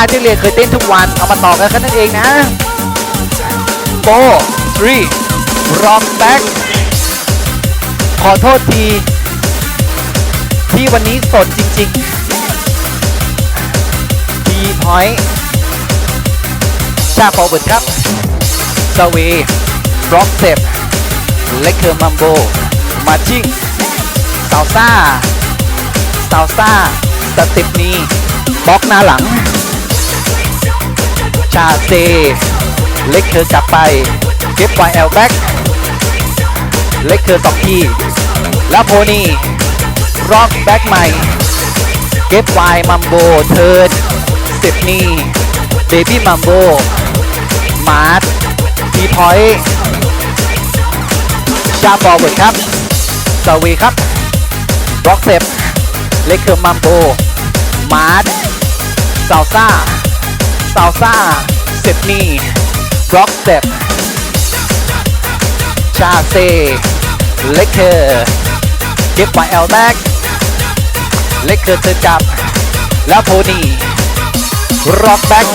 ท่าที่เรียนเคยเต้นทุกวัน เอามาต่อกันแค่นั้นเองนะโฟทรีร็อกแบ็กขอโทษที ที่วันนี้สดจริงๆทีพอยต์ชาฟอร์เวิร์ดครับสวีร็อกเซปเลคเคอร์มัมโบ มาจิ้งซาวซ่าซาวซ่าสเต็ปนี้บล็อกหน้าหลัง ชาเซ เล็กเธอกลับไป เก็บไวแอลแบ็กเล็กเธอสองที แล้วโพนี่ร็อกแบ็กใหม่ เก็บไวมัมโบเทิร์นสเต็ปนี้เบบี้มัมโบมาร์ททีพอยต์ชาฟอร์เวิร์ดครับสวีครับร็อกเซปเล็กเธอมัมโบมาร์ทซาวซ่าาวซ่าเซปนี่ร็อกเซปชาเซเลคเคอร์เก็บไปแอลแม็กเลคเคอร์เธอกลับแล้วโพนี่ร็อกแบ็ก